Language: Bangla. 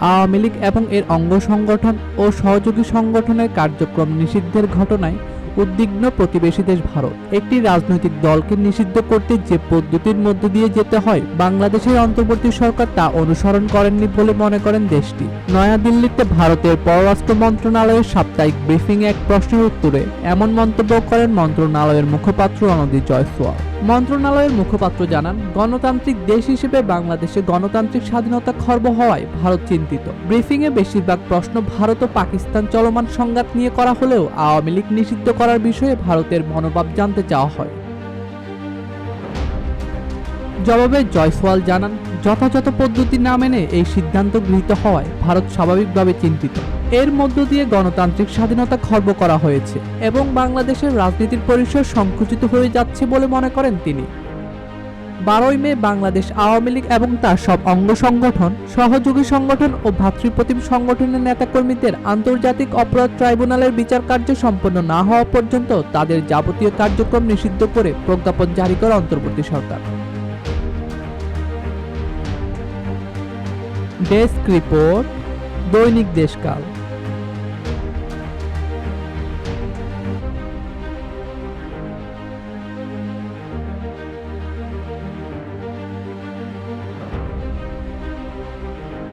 আওয়ামী লীগ এবং এর অঙ্গ সংগঠন ও সহযোগী সংগঠনের কার্যক্রম নিষিদ্ধের ঘটনায় উদ্বিগ্ন প্রতিবেশী দেশ ভারত। একটি রাজনৈতিক দলকে নিষিদ্ধ করতে যে পদ্ধতির মধ্য দিয়ে যেতে হয়, বাংলাদেশের অন্তর্বর্তী সরকার তা অনুসরণ করেননি বলে মনে করেন দেশটি। নয়াদিল্লিতে ভারতের পররাষ্ট্র মন্ত্রণালয়ের সাপ্তাহিক ব্রিফিং এক প্রশ্নের উত্তরে এমন মন্তব্য করেন মন্ত্রণালয়ের মুখপাত্র অনদী জয়সওয়াল। মন্ত্রণালয়ের মুখপাত্র জানান, গণতান্ত্রিক দেশ হিসেবে বাংলাদেশে গণতান্ত্রিক স্বাধীনতা খর্ব হওয়ায় ভারত চিন্তিত। ব্রিফিংয়ে বেশিরভাগ প্রশ্ন ভারত ও পাকিস্তান চলমান সংঘাত নিয়ে করা হলেও আওয়ামী লীগ নিষিদ্ধ করার বিষয়ে ভারতের মনোভাব জানতে চাওয়া হয়। জবাবে জয়সওয়াল জানান, যথাযথ পদ্ধতি না মেনে এই সিদ্ধান্ত গৃহীত হওয়ায় ভারত স্বাভাবিকভাবে চিন্তিত। এর মধ্য দিয়ে গণতান্ত্রিক স্বাধীনতা খর্ব করা হয়েছে এবং বাংলাদেশের রাজনীতির পরিসর সংকুচিত হয়ে যাচ্ছে বলে মনে করেন তিনি। বারোই মে বাংলাদেশ আওয়ামী লীগ এবং তার সব অঙ্গ সংগঠন, সহযোগী সংগঠন ও ভাতৃপ্রতিম সংগঠনের নেতাকর্মীদের আন্তর্জাতিক অপরাধ ট্রাইব্যুনালের বিচার কার্য সম্পন্ন না হওয়া পর্যন্ত তাদের যাবতীয় কার্যক্রম নিষিদ্ধ করে প্রজ্ঞাপন জারি করে অন্তর্বর্তী সরকার। ডেস্ক রিপোর্ট, দৈনিক দেশকাল।